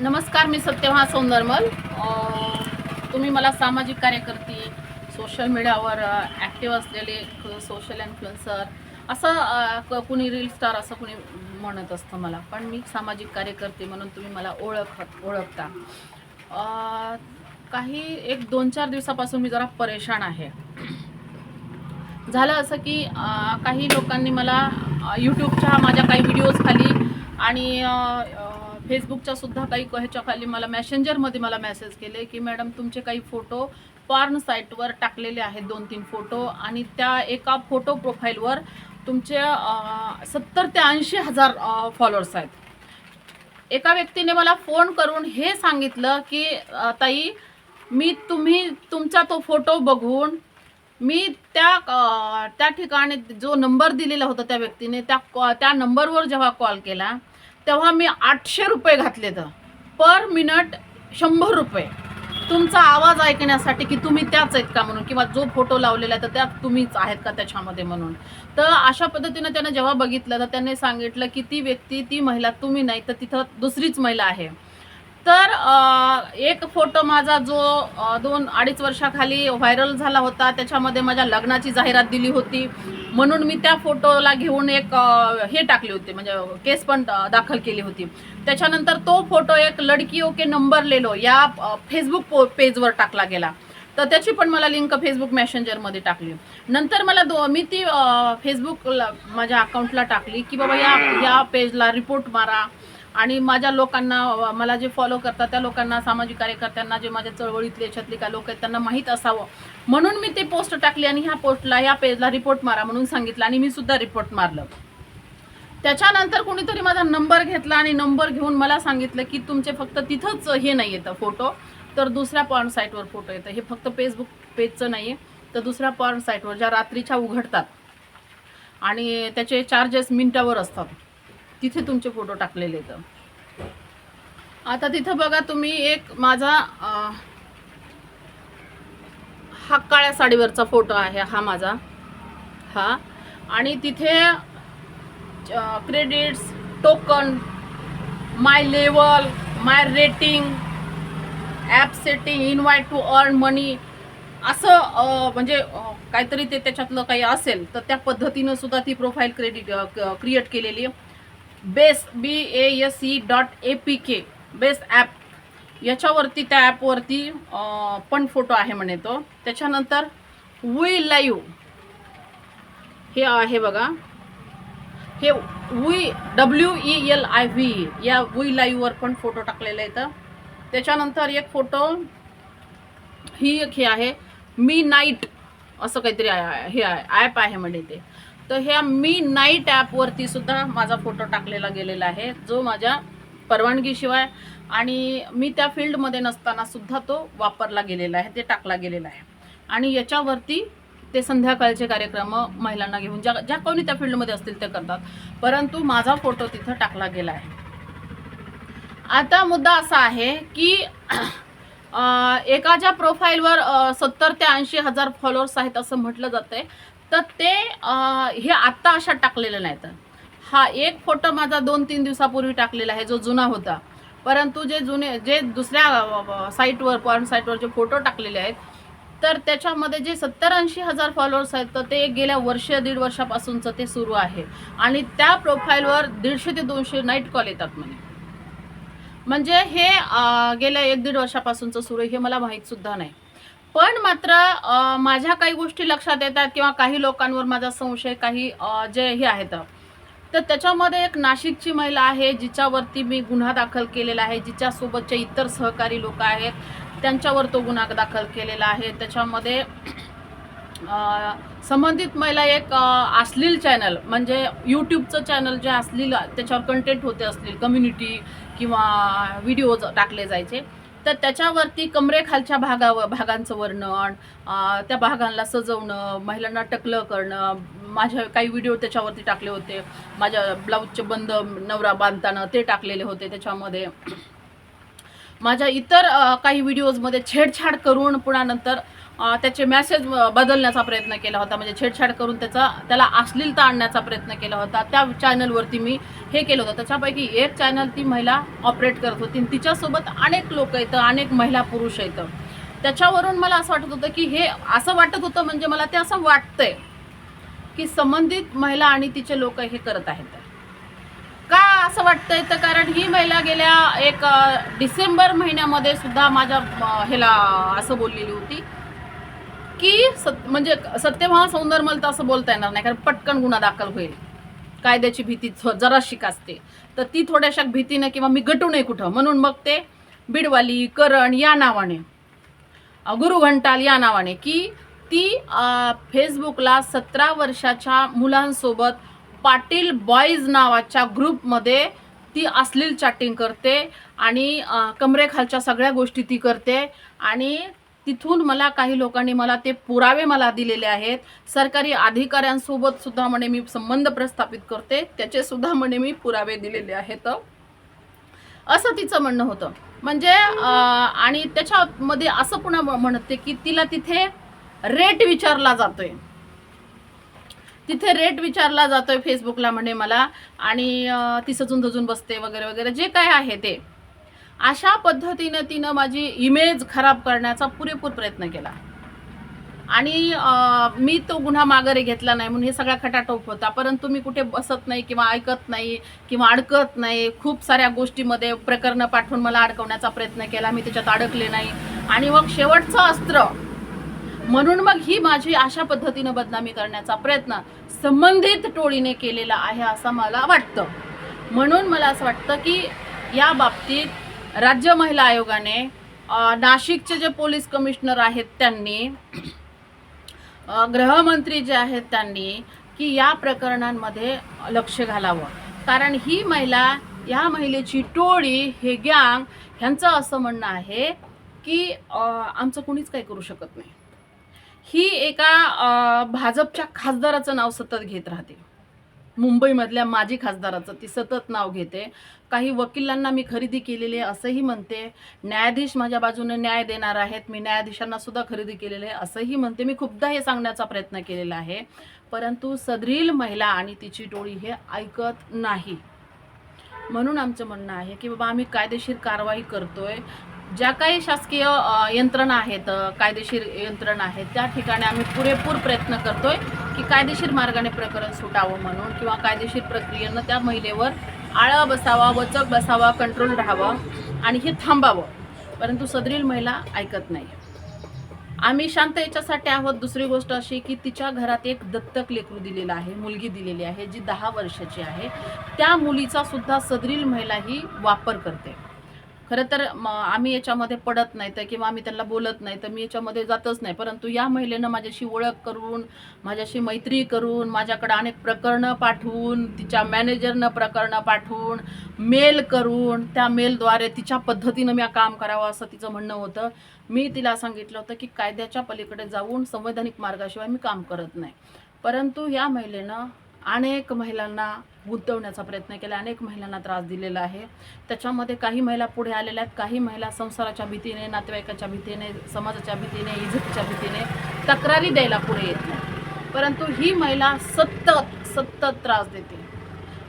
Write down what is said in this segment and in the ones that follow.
नमस्कार मी सत्यभा सौंदरमल. तुम्ही मला सामाजिक कार्यकर्ती सोशल मीडियावर ॲक्टिव्ह असलेले सोशल इन्फ्लुएन्सर असं क- कुणी रील स्टार असं कुणी म्हणत असतं मला. पण मी सामाजिक कार्यकर्ते म्हणून तुम्ही मला ओळख ओळखता. काही एक दोन चार दिवसापासून मी जरा परेशान आहे. झालं असं की काही लोकांनी मला यूट्यूबच्या माझ्या काही व्हिडिओज खाली आणि फेसबुकच्या सुद्धा काही ह्याच्या खाली मला मॅसेंजरमध्ये मला मेसेज केले की मॅडम तुमचे काही फोटो पॉर्न साईटवर टाकलेले आहेत दोन तीन फोटो आणि त्या एका फोटो प्रोफाईलवर तुमचे सत्तर ते ऐंशी हजार फॉलोअर्स आहेत. एका व्यक्तीने मला फोन करून हे सांगितलं की ताई मी तुम्ही तुमचा तो फोटो बघून मी त्या त्या ठिकाणी जो नंबर दिलेला होता त्या व्यक्तीने त्या कॉ- त्या नंबरवर जेव्हा कॉल केला तेव्हा मी आठशे रुपये घातले तर. पर मिनट शंभर रुपये. तुमचा आवाज ऐकण्यासाठी की तुम्ही त्याच आहेत का म्हणून? किंवा जो फोटो लावलेला आहे तर त्यात तुम्हीच आहेत का त्याच्यामध्ये म्हणून? तर अशा पद्धतीनं त्यानं जेव्हा बघितलं तर त्याने सांगितलं की ती व्यक्ती ती महिला तुम्ही नाही तर तिथं दुसरीच महिला आहे. तर एक फोटो माझा जो दोन अडीच वर्षाखाली व्हायरल झाला होता. त्याच्यामध्ये माझ्या लग्नाची जाहिरात दिली होती. म्हणून मी त्या फोटोला घेऊन एक हे टाकले होते म्हणजे केस पण दाखल केली होती. त्याच्यानंतर तो फोटो एक लडकी ओके नंबर लेलो या फेसबुक पो- पेजवर टाकला गेला. तर त्याची पण मला लिंक फेसबुक मॅसेंजरमध्ये टाकली. नंतर मला दो मी ती फेसबुकला माझ्या अकाउंटला टाकली की बाबा या या पेजला रिपोर्ट मारा. आणि माझ्या लोकांना मला जे फॉलो करतात त्या लोकांना सामाजिक कार्यकर्त्यांना जे माझ्या चळवळीतले याच्यातले काय लोक आहेत त्यांना माहीत असावं. म्हणून मी ते पोस्ट टाकली आणि ह्या पोस्टला ह्या पेजला रिपोर्ट मारा म्हणून सांगितलं आणि मी सुद्धा रिपोर्ट मारलं. त्याच्यानंतर कोणीतरी माझा नंबर घेतला आणि नंबर घेऊन मला सांगितलं की तुमचे फक्त तिथंच हे नाही येतं फोटो तर दुसऱ्या पॉर्न साईटवर फोटो येतं. हे फक्त फेसबुक पेजचं नाही आहे तर दुसऱ्या पॉर्न साईटवर ज्या रात्रीच्या उघडतात आणि त्याचे चार्जेस मिनटावर असतात. तिथे तुमचे फोटो टाकलेले आहेत. आता तिथं बघा तुम्ही एक माझा हा काळ्या साडीवरचा फोटो आहे हा माझा. हा. आणि तिथे credits token my level my rating app setting invite to earn money असं म्हणजे काहीतरी ते त्याच्यातलं काही असेल तर त्या पद्धतीनं सुद्धा ती प्रोफाईल क्रेडिट क्रिएट केलेली आहे. Base B A S E dot A P K base app. याच्यावरती त्या ॲपवरती पण फोटो आहे म्हणे तो. त्याच्यानंतर वी लाईव्ह. हे आहे बघा. हे we W E L I V या वी लाईव्हवर पण फोटो टाकलेले आहेत. त्याच्यानंतर एक फोटो ही एक हे आहे. मी नाईट असं काहीतरी हे आहे ॲप आहे म्हणे ते. तर ह्या मी नाईट ॲपवरती सुद्धा माझा फोटो टाकलेला गेलेला आहे जो माझ्या परवानगीशिवाय आणि मी त्या फील्डमध्ये नसताना सुद्धा तो वापरला गेलेला आहे ते टाकला गेलेला आहे. आणि याच्यावरती ते संध्याकाळचे कार्यक्रम महिलांना घेऊन ज्या ज्या कोणी त्या फील्डमध्ये असतील ते करतात. परंतु माझा फोटो तिथं टाकला गेला आहे. आता मुद्दा असा आहे की एका एकाच्या प्रोफाईलवर सत्तर ते ऐंशी हजार फॉलोअर्स आहेत असं म्हटलं जातं आहे तर ते हे आत्ता अशा टाकलेलं नाहीत हा एक फोटो माझा दोन तीन दिवसापूर्वी टाकलेला आहे जो जुना होता. परंतु जे जुने जे दुसऱ्या साईटवर पॉर्न साईटवर जे फोटो टाकलेले आहेत तर त्याच्यामध्ये जे सत्तर ऐंशी हजार फॉलोअर्स आहेत तर ते गेल्या वर्ष दीड वर्षापासूनचं ते सुरू आहे. आणि त्या प्रोफाईलवर दीडशे ते दोनशे नाईट कॉल येतात म्हणे. म्हणजे हे गेल्या एक दीड वर्षापासूनचं सुरू आहे हे मला माहीतसुद्धा नाही. पण मात्र माझ्या काही गोष्टी लक्षात येतात किंवा काही लोकांवर माझा संशय काही जे हे आहेत. तर त्याच्यामध्ये एक नाशिकची महिला आहे जिच्यावरती मी गुन्हा दाखल केलेला आहे जिच्यासोबतचे इतर सहकारी लोक आहेत त्यांच्यावर तो गुन्हा दाखल केलेला आहे. त्याच्यामध्ये संबंधित महिला एक अश्लील चॅनल म्हणजे यूट्यूबचं चॅनल जे असलील त्याच्यावर कंटेंट होते असलील कम्युनिटी किंवा व्हिडिओज टाकले जायचे. तर त्याच्यावरती कमरेखालच्या भागावर भागांचं वर्णन त्या भागांना सजवणं महिलांना टकलं करणं माझे काही व्हिडिओ त्याच्यावरती टाकले होते. माझ्या ब्लाऊजचे बंद नवरा बांधताना ते टाकलेले होते त्याच्यामध्ये. माझ्या इतर काही व्हिडिओजमध्ये छेडछाड करून पुन्हा नंतर त्याचे मॅसेज बदलण्याचा प्रयत्न केला होता. म्हणजे छेडछाड करून त्याचा त्याला अश्लीलता आणण्याचा प्रयत्न केला होता. त्या चॅनलवरती मी हे केलं होतं. त्याच्यापैकी एक चॅनल ती महिला ऑपरेट करत होती. आणि तिच्यासोबत अनेक लोक येतं अनेक महिला पुरुष येतं त्याच्यावरून मला असं वाटत होतं की हे असं वाटत होतं म्हणजे मला ते असं वाटतंय की संबंधित महिला आणि तिचे लोक हे करत आहेत. का असं वाटतंय? तर कारण ही महिला गेल्या एक डिसेंबर महिन्यामध्ये सुद्धा माझ्या ह्याला असं बोललेली होती. की सत म्हणजे सत्यभामा सौंदर्मल तर असं बोलता येणार नाही कारण पटकन गुन्हा दाखल होईल. कायद्याची भीती जराशी असते? तर ती थोड्याशा भीतीनं किंवा मी गटू नये कुठं? म्हणून मग ते बिडवाली करण या नावाने गुरु घंटाल या नावाने की ती फेसबुकला सतरा वर्षाच्या मुलांसोबत पाटील बॉईज नावाच्या ग्रुपमध्ये ती अश्लील चॅटिंग करते आणि कमरेखालच्या सगळ्या गोष्टी ती करते आणि तिथून मला काही लोकांनी मला ते पुरावे मला दिलेले आहेत. सरकारी अधिकाऱ्यांसोबत सुद्धा म्हणे मी संबंध प्रस्थापित करते. त्याचे सुद्धा म्हणे मी पुरावे दिलेले आहेत. असं तिचं म्हणणं होतं. म्हणजे आणि त्याच्यामध्ये असं पुन्हा म्हणते की तिला तिथे रेट विचारला जातोय. तिथे रेट विचारला जातोय फेसबुकला म्हणे मला. आणि ती सजून धजून बसते वगैरे वगैरे जे काय आहे ते. अशा पद्धतीनं तिनं माझी इमेज खराब करण्याचा पुरेपूर प्रयत्न केला. आणि मी तो गुन्हा माघारी घेतला नाही म्हणून हे सगळा खटाटोप होता. परंतु मी कुठे बसत नाही किंवा ऐकत नाही किंवा अडकत नाही खूप साऱ्या गोष्टीमध्ये प्रकरणं पाठवून मला अडकवण्याचा प्रयत्न केला. मी त्याच्यात अडकले नाही. आणि मग शेवटचं अस्त्र म्हणून मग ही माझी अशा पद्धतीनं बदनामी करण्याचा प्रयत्न संबंधित टोळीने केलेला आहे असं मला वाटतं. म्हणून मला असं वाटतं की या बाबतीत राज्य महिला आयोगाने नाशिकचे जे पोलीस कमिशनर आहेत त्यांनी गृहमंत्री जे आहेत त्यांनी की या प्रकरणांमध्ये लक्ष घालावं. कारण ही महिला या महिलेची टोळी हे गँग ह्यांचं असं म्हणणं आहे की आमचं कोणीच काही करू शकत नाही. ही एका भाजपच्या खासदाराचं नाव सतत घेत राहते. मुंबईमधल्या माजी खासदाराचं ती सतत नाव घेते. काही वकिलांना मी खरेदी केलेली आहे असंही म्हणते. न्यायाधीश माझ्या बाजूने न्याय देणार आहेत. मी न्यायाधीशांना सुद्धा खरेदी केलेले आहे असंही म्हणते. मी खूपदा हे सांगण्याचा प्रयत्न केलेला आहे. परंतु सदरील महिला आणि तिची टोळी हे ऐकत नाही. म्हणून आमचं म्हणणं आहे की बाबा आम्ही कायदेशीर कारवाई करतोय. ज्या काही शासकीय यंत्रणा आहेत कायदेशीर यंत्रणा आहेत त्या ठिकाणी आम्ही पुरेपूर प्रयत्न करतोय की कायदेशीर मार्गाने प्रकरण सुटावं म्हणून किंवा कायदेशीर प्रक्रियेनं त्या महिलेवर आळा बसावा वचक बसावा कंट्रोल राहावं आणि हे थांबावं. परंतु सदरील महिला ऐकत नाही. आम्ही शांत याच्यासाठी आहोत. दुसरी गोष्ट अशी की तिच्या घरात एक दत्तक लेकरू दिलेलं आहे मुलगी दिलेली आहे जी दहा वर्षाची आहे. त्या मुलीचा सुद्धा सदरील महिला ही वापर करते. खरं तर म- आम्ही याच्यामध्ये पडत नाही तर किंवा आम्ही त्यांना बोलत नाही तर मी याच्यामध्ये जातच नाही. परंतु या महिलेनं माझ्याशी ओळख करून माझ्याशी मैत्री करून माझ्याकडे अनेक प्रकरणं पाठवून तिच्या मॅनेजरनं प्रकरणं पाठवून मेल करून त्या मेलद्वारे तिच्या पद्धतीनं मी काम करावं असं तिचं म्हणणं होतं. मी तिला सांगितलं होतं की कायद्याच्या पलीकडे जाऊन संवैधानिक मार्गाशिवाय मी काम करत नाही. परंतु या महिलेनं अनेक महिलांना गुंतवण्याचा प्रयत्न केला अनेक महिलांना त्रास दिलेला आहे. त्याच्यामध्ये काही महिला पुढे आलेल्या आहेत काही महिला संसाराच्या भीतीने नातेवाईकाच्या भीतीने समाजाच्या भीतीने इज्जतीच्या भीतीने तक्रारी द्यायला पुढे येत नाही. परंतु ही महिला सतत सतत त्रास देते.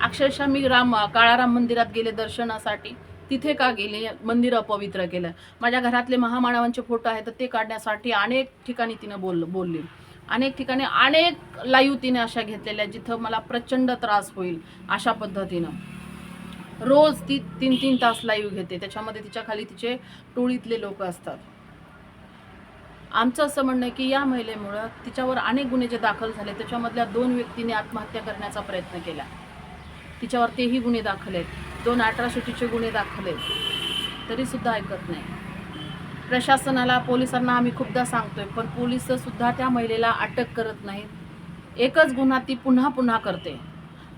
अक्षरशः मी राम काळाराम मंदिरात गेले दर्शनासाठी. तिथे का गेले? मंदिर अपवित्र केलं. माझ्या घरातले महामानवांचे फोटो आहेत तर ते काढण्यासाठी अनेक ठिकाणी तिनं बोल बोलली. अनेक ठिकाणी अनेक लाईव्ह तिने अशा घेतलेल्या जिथं मला प्रचंड त्रास होईल अशा पद्धतीनं. रोज ती तीन तीन तास लाईव्ह घेते. त्याच्यामध्ये तिच्या खाली तिचे टोळीतले लोक असतात. आमचं असं म्हणणं आहे की या महिलेमुळं तिच्यावर अनेक गुन्हे जे दाखल झाले त्याच्यामधल्या दोन व्यक्तीने आत्महत्या करण्याचा प्रयत्न केला. तिच्यावर तेही गुन्हे दाखल आहेत. दोन अठराशेटीचे गुन्हे दाखल आहेत. तरीसुद्धा ऐकत नाही. प्रशासनाला पोलिसांना आम्ही खूपदा सांगतोय पण पोलीस सुद्धा त्या महिलेला अटक करत नाहीत. एकच गुन्हा ती पुन्हा पुन्हा करते.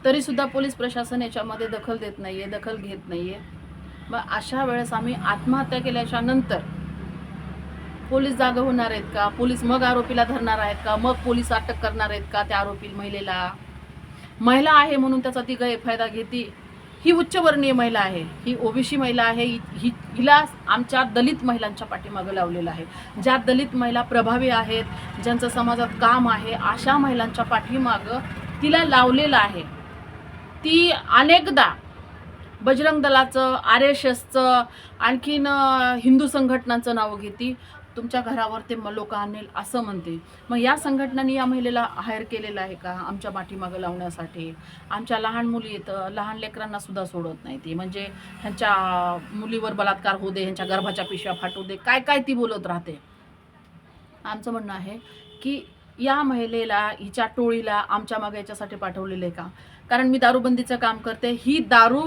तरीसुद्धा पोलीस प्रशासन याच्यामध्ये दखल देत नाही आहे दखल घेत नाही आहे मग अशा वेळेस आम्ही आत्महत्या केल्याच्यानंतर पोलीस जागा होणार आहेत का? पोलीस मग आरोपीला धरणार आहेत का? मग पोलीस अटक करणार आहेत का त्या आरोपी महिलेला? महिला आहे म्हणून त्याचा ती गैरफायदा घेते ही उच्चवर्णीय महिला आहे ही ओबीसी महिला आहे ही हिला आमच्या दलित महिलांच्या पाठीमागं लावलेलं आहे. ज्या दलित महिला प्रभावी आहेत ज्यांचं समाजात काम आहे अशा महिलांच्या पाठीमागं तिला लावलेलं आहे. ती अनेकदा बजरंग दलाचं आर एस एसचं आणखीन हिंदू संघटनांचं नाव घेते. तुमच्या घरावर ते लोक आणेल असं म्हणते. मग या संघटनांनी या महिलेला हायर केलेलं आहे का? आमच्या पाठीमागं लावण्यासाठी. आमच्या लहान मुली येतं लहान लेकरांना सुद्धा सोडत नाही ती. म्हणजे ह्यांच्या मुलीवर बलात्कार होऊ दे ह्यांच्या गर्भाच्या पिशव्या फाटू दे काय काय ती बोलत राहते? आमचं म्हणणं आहे की या महिलेला हिच्या टोळीला आमच्या मागे याच्यासाठी पाठवलेलं आहे का? कारण मी दारूबंदीचं काम करते. ही दारू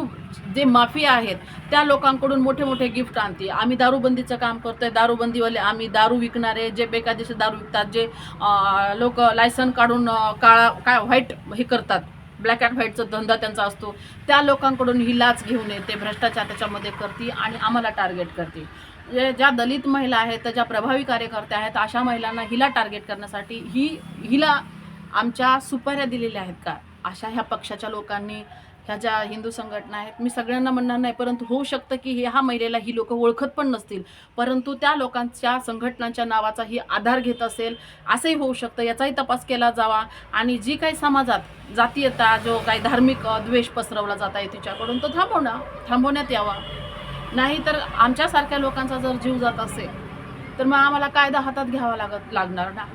जे माफिया आहेत त्या लोकांकडून मोठे मोठे गिफ्ट आणते. आम्ही दारूबंदीचं काम करतोय. दारूबंदीवाले आम्ही दारू विकणारे जे बेकायदेशीर दारू विकतात जे लोक लायसन काढून काळा काय व्हाईट हे करतात. ब्लॅक अँड व्हाईटचा धंदा त्यांचा असतो. त्या लोकांकडून ही लाच घेऊन येते भ्रष्टाचार त्याच्यामध्ये करते आणि आम्हाला टार्गेट करते. जे ज्या दलित महिला आहेत ज्या प्रभावी कार्यकर्त्या आहेत अशा महिलांना हिला टार्गेट करण्यासाठी ही हिला आमच्या सुपाऱ्या दिलेल्या आहेत का? अशा ह्या पक्षाच्या लोकांनी ह्या ज्या हिंदू संघटना आहेत मी सगळ्यांना म्हणणार नाही परंतु होऊ शकतं की ह्या महिलेला ही लोक ओळखत पण नसतील. परंतु त्या लोकांच्या संघटनांच्या नावाचा ही आधार घेत असेल असंही होऊ शकतं. याचाही तपास केला जावा आणि जी काही समाजात जातीयता जो काही धार्मिक द्वेष पसरवला जात आहे तिच्याकडून तो थांबवणं थांबवण्यात यावा. नाही तर आमच्यासारख्या लोकांचा जर जीव जात असेल तर मग आम्हाला कायदा हातात घ्यावा लागत लागणार ना?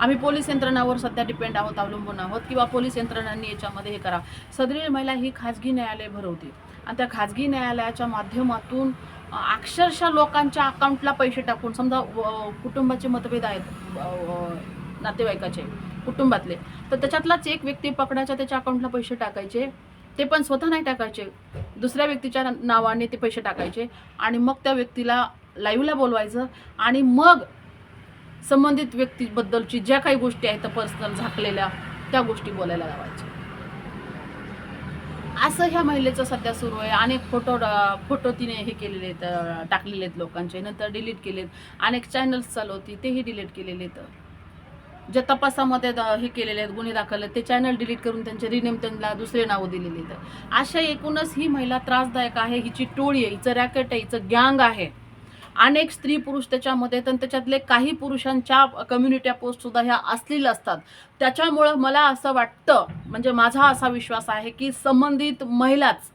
आम्ही पोलीस यंत्रणावर सध्या डिपेंड आहोत अवलंबून आहोत किंवा पोलीस यंत्रणांनी याच्यामध्ये हे करा. सदरील महिला ही खाजगी न्यायालय भरवते. आणि त्या खाजगी न्यायालयाच्या माध्यमातून अक्षरशः लोकांच्या अकाउंटला पैसे टाकून समजा व- कुटुंबाचे मतभेद आहेत नातेवाईकाचे कुटुंबातले तर त्याच्यातलाच एक व्यक्ती पकडायच्या त्याच्या अकाउंटला पैसे टाकायचे ते पण स्वतः नाही टाकायचे. दुसऱ्या व्यक्तीच्या नावाने ते पैसे टाकायचे आणि मग त्या व्यक्तीला लाईव्हला बोलवायचं आणि मग संबंधित व्यक्तीबद्दलची ज्या काही गोष्टी आहेत पर्सनल झाकलेल्या त्या गोष्टी बोलायला लावायच्या. असं ह्या महिलेचं सध्या सुरू आहे. अनेक फोटो फोटो तिने हे केलेले आहेत टाकलेले आहेत लोकांचे नंतर डिलीट केलेत. अनेक चॅनल्स चालवती तेही डिलीट केलेले आहेत. जे तपासामध्ये हे केलेले आहेत गुन्हे दाखल आहेत ते चॅनल डिलीट करून त्यांचे रिनेम त्यांना दुसरे नावं दिलेली आहेत. अशा एकूणच ही महिला त्रासदायक आहे. हिची टोळी आहे हिचं रॅकेट आहे हिचं गँग आहे. अनेक स्त्री पुरुष त्याच्यामध्ये तर त्याच्यातले काही पुरुषांच्या कम्युनिट्या पोस्टसुद्धा ह्या असलेल्या असतात. त्याच्यामुळं मला असं वाटतं म्हणजे माझा असा विश्वास आहे की संबंधित महिलाच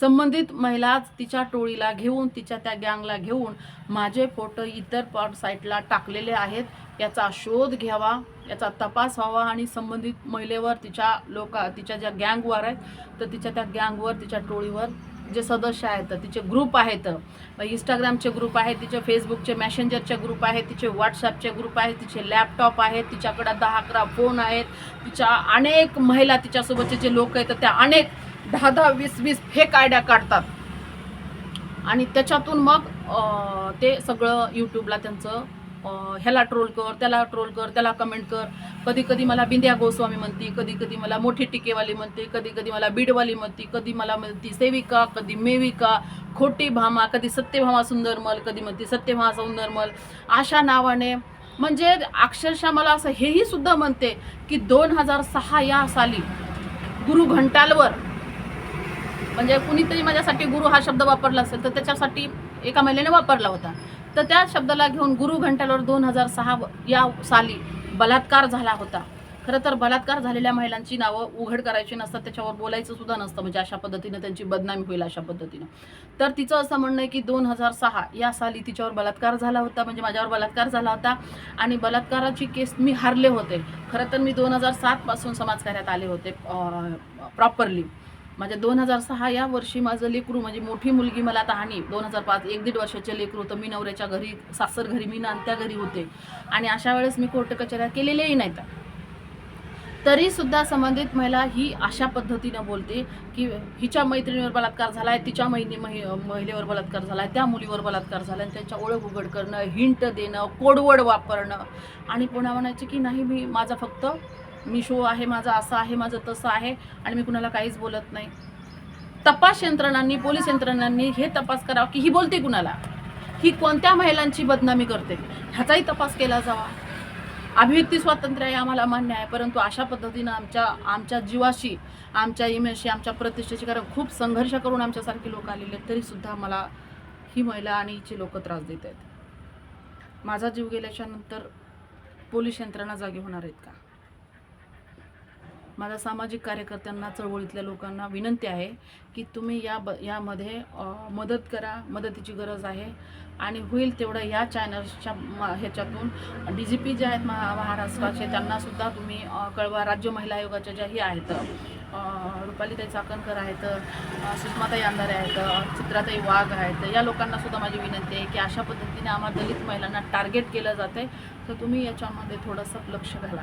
संबंधित महिलाच तिच्या टोळीला घेऊन तिच्या त्या गँगला घेऊन माझे फोटो इतर पॉट साईटला टाकलेले आहेत. याचा शोध घ्यावा याचा तपास व्हावा आणि संबंधित महिलेवर तिच्या लोक तिच्या ज्या गँगवर आहेत तर तिच्या त्या गँगवर तिच्या टोळीवर जे सदस्य आहेत तिचे ग्रुप आहेत. इंस्टाग्रामचे ग्रुप आहेत तिचे फेसबुकचे मॅसेंजरचे ग्रुप आहेत तिचे व्हॉट्सअपचे ग्रुप आहेत तिचे लॅपटॉप आहेत तिच्याकडं दहा अकरा फोन आहेत. तिच्या अनेक महिला तिच्यासोबतचे जे लोक आहेत त्या अनेक दहा दहा वीस वीस फेक आयडिया काढतात. आणि त्याच्यातून मग ते सगळं यूट्यूबला त्यांचं ह्याला ट्रोल कर त्याला ट्रोल कर त्याला कमेंट कर. कधी कधी मला बिंद्या गोस्वामी म्हणते कधी कधी मला मोठी टिकेवाली म्हणते कधी कधी मला बीडवाली म्हणते कधी मला म्हणती सेविका कधी मेविका खोटी भामा कधी सत्यभामा सुंदरमल कधी म्हणते सत्यभामा सुंदरमल अशा नावाने म्हणजे अक्षरशः मला असं हेही सुद्धा म्हणते की दोन हजार सहा या साली गुरु घंटालवर म्हणजे कुणीतरी माझ्यासाठी गुरु हा शब्द वापरला असेल तर त्याच्यासाठी एका महिलेने वापरला होता. तर त्या शब्दाला घेऊन गुरु घंटालवर दोन हजार सहा या साली बलात्कार झाला होता. खरं तर बलात्कार झालेल्या महिलांची नावं उघड करायची नसतात त्याच्यावर बोलायचं सुद्धा नसतं. म्हणजे अशा पद्धतीनं त्यांची बदनामी होईल अशा पद्धतीनं. तर तिचं असं म्हणणं आहे की दोन हजार सहा या साली तिच्यावर बलात्कार झाला होता म्हणजे माझ्यावर बलात्कार झाला होता आणि बलात्काराची केस मी हारले होते. खरं तर मी दोन हजार सातपासून समाजकार्यात आले होते प्रॉपरली माझ्या दोन हजार सहा या वर्षी माझं लेकरू म्हणजे मोठी मुलगी मला तहानी दोन हजार पाच एक दीड वर्षाचे लेकरू तर मी नवऱ्याच्या घरी सासर घरी मी नांत्या घरी होते. आणि अशा वेळेस मी कोर्ट कचऱ्या केलेल्याही नाहीत. तरी सुद्धा संबंधित महिला ही अशा पद्धतीनं बोलते की हिच्या मैत्रिणीवर बलात्कार झाला आहे तिच्या महिने महि महिलेवर बलात्कार झाला आहे त्या मुलीवर बलात्कार झाला आणि त्यांच्या ओळख उघड करणं हिंट देणं कोडवड वापरणं. आणि पुन्हा म्हणायचे की नाही मी माझा फक्त मी शो आहे माझा असं आहे माझं तसं आहे आणि मी कुणाला काहीच बोलत नाही. तपास यंत्रणांनी पोलीस यंत्रणांनी हे तपास करावं की ही बोलते कुणाला? ही कोणत्या महिलांची बदनामी करते? ह्याचाही तपास केला जावा. अभिव्यक्ती स्वातंत्र्य हे आम्हाला मान्य आहे परंतु अशा पद्धतीनं आमच्या आमच्या जीवाशी आमच्या इमेजशी आमच्या प्रतिष्ठेशी कारण खूप संघर्ष करून आमच्यासारखे लोक आलेले आहेत तरीसुद्धा मला ही महिला आणि हिचे लोक त्रास देत आहेत. माझा जीव गेल्याच्यानंतर पोलीस यंत्रणा जागी होणार आहेत का? माझ्या सामाजिक कार्यकर्त्यांना चळवळीतल्या लोकांना विनंती आहे की तुम्ही या ब यामध्ये मदत करा मदतीची गरज आहे. आणि होईल तेवढं या चॅनल्सच्या म- ह्याच्यातून. डी जी पी जे आहेत महा महाराष्ट्राचे त्यांनासुद्धा तुम्ही कळवा. राज्य महिला आयोगाच्या ज्याही आहेत रुपालीताई चाकणकर आहेत सुषमाताई अंधारे आहेत चित्राताई वाघ आहेत या लोकांनासुद्धा माझी विनंती आहे की अशा पद्धतीने आम्हा दलित महिलांना टार्गेट केलं जातं आहे तर तुम्ही याच्यामध्ये थोडंसं लक्ष घाला.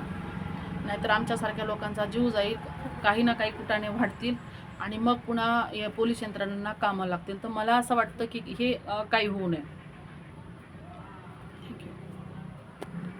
नाहीतर आमच्यासारख्या लोकांचा जीव जाईल काही ना काही कुटाने वाढतील आणि मग पुन्हा या पोलीस यंत्रणांना कामं लागतील. तर मला असं वाटतं की हे काही होऊ नये.